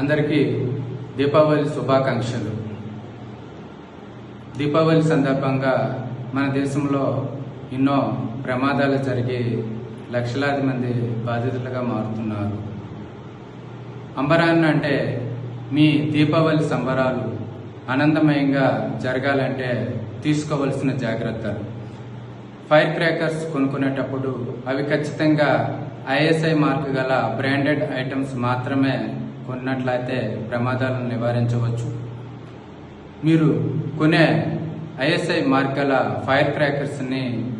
అందరికీ దీపావళి శుభాకాంక్షలు. దీపావళి సందర్భంగా మన దేశంలో ఎన్నో ప్రమాదాలు జరిగి లక్షలాది మంది బాధితులుగా మారుతున్నారు. అంబరాన్ అంటే మీ దీపావళి సంబరాలు ఆనందమయంగా జరగాలంటే తీసుకోవలసిన జాగ్రత్తలు. ఫైర్ క్రాకర్స్ కొనుక్కునేటప్పుడు అవి ఖచ్చితంగా ఐఎస్ఐ మార్క్ గల బ్రాండెడ్ ఐటమ్స్ మాత్రమే కొన్నట్లయితే ప్రమాదాలను నివారించవచ్చు. మీరు కొనే ఐఎస్ఐ మార్గాల ఫైర్ క్రాకర్స్ని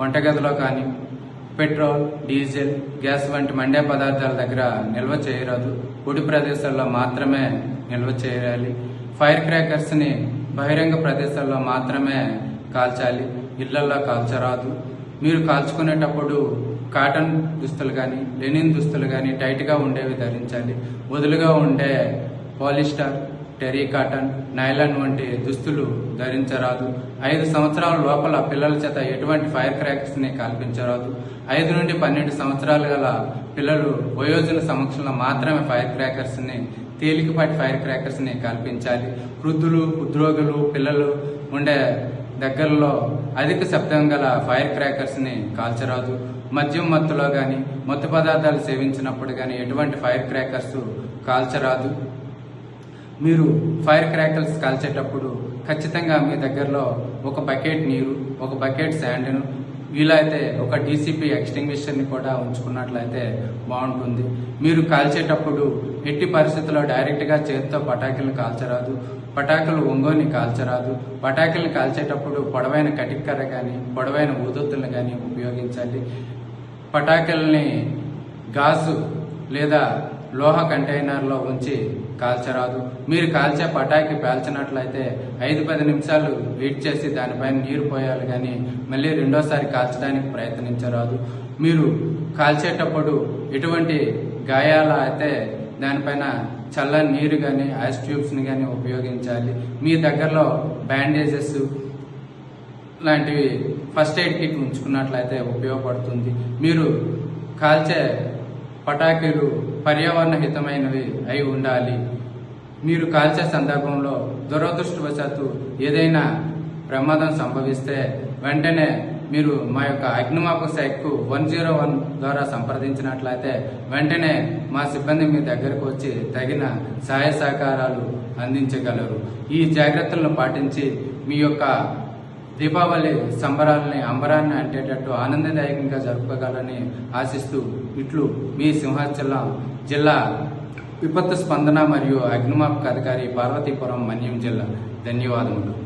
వంటగదిలో కానీ పెట్రోల్ డీజిల్ గ్యాస్ వంటి మండే పదార్థాల దగ్గర నిల్వ చేయరాదు. పొడి ప్రదేశాల్లో మాత్రమే నిల్వ చేయాలి. ఫైర్ క్రాకర్స్ని బహిరంగ ప్రదేశాల్లో మాత్రమే కాల్చాలి. ఇళ్ళలో కాల్చరాదు. మీరు కాల్చుకునేటప్పుడు కాటన్ దుస్తులు కానీ లెనిన్ దుస్తులు కానీ టైట్గా ఉండేవి ధరించాలి. వదులుగా ఉండే పాలిస్టర్ టెరీ కాటన్ నైలాన్ వంటి దుస్తులు ధరించరాదు. ఐదు సంవత్సరాల లోపల పిల్లల చేత ఎటువంటి ఫైర్ క్రాకర్స్ని కల్పించరాదు. ఐదు నుండి పన్నెండు సంవత్సరాలు గల పిల్లలు వయోజన సమక్షంలో మాత్రమే ఫైర్ క్రాకర్స్ని తేలికపాటి ఫైర్ క్రాకర్స్ని కల్పించాలి. వృద్ధులు ఉద్యోగులు పిల్లలు ఉండే దగ్గరలో అధిక శబ్దం గల ఫైర్ క్రాకర్స్ని కాల్చరాదు. మద్యం మత్తులో కానీ మత్తు పదార్థాలు సేవించినప్పుడు కానీ ఎటువంటి ఫైర్ క్రాకర్స్ కాల్చరాదు. మీరు ఫైర్ క్రాకర్స్ కాల్చేటప్పుడు ఖచ్చితంగా మీ దగ్గరలో ఒక బకెట్ నీరు ఒక బకెట్ శాండ్ను వీలైతే ఒక డీసీపీ ఎక్స్టింగ్విషర్ని కూడా ఉంచుకున్నట్లయితే బాగుంటుంది. మీరు కాల్చేటప్పుడు ఎట్టి పరిస్థితుల్లో డైరెక్ట్గా చేతితో పటాకులను కాల్చరాదు. పటాకులు ఒంగోని కాల్చరాదు. పటాకులను కాల్చేటప్పుడు పొడవైన కటిక్కర కానీ పొడవైన ఊదొత్తులను కానీ ఉపయోగించాలి పటాకుల్ని గాజు లేదా లోహ కంటైనర్లో ఉంచి కాల్చరాదు. మీరు కాల్చే పటాకి పేల్చినట్లయితే ఐదు పది నిమిషాలు వెయిట్ చేసి దానిపైన నీరు పోయాలి కానీ మళ్ళీ రెండోసారి కాల్చడానికి ప్రయత్నించరాదు. మీరు కాల్చేటప్పుడు ఎటువంటి గాయాల అయితే దానిపైన చల్లని నీరు కానీ ఐస్ ట్యూబ్స్ని కానీ ఉపయోగించాలి. మీ దగ్గరలో బ్యాండేజెస్ లాంటివి ఫస్ట్ ఎయిడ్ కిట్ ఉంచుకున్నట్లయితే ఉపయోగపడుతుంది. మీరు కాల్చే పటాకీలు పర్యావరణ హితమైనవి అయి ఉండాలి. మీరు కాల్చే సందర్భంలో దురదృష్టవశాత్తు ఏదైనా ప్రమాదం సంభవిస్తే వెంటనే మీరు మా యొక్క అగ్నిమాపక శాఖకు వన్ జీరో వన్ ద్వారా సంప్రదించినట్లయితే వెంటనే మా సిబ్బంది మీ దగ్గరకు వచ్చి తగిన సహాయ సహకారాలు అందించగలరు. ఈ జాగ్రత్తలను పాటించి మీ యొక్క దీపావళి సంబరాలని అంబరాన్ని అంటేటట్టు ఆనందదాయకంగా జరుపుకోగలని ఆశిస్తూ ఇట్లు మీ సింహాచలం జిల్లా విపత్తు స్పందన మరియు అగ్నిమాపక అధికారి పార్వతీపురం మన్యం జిల్లా. ధన్యవాదములు.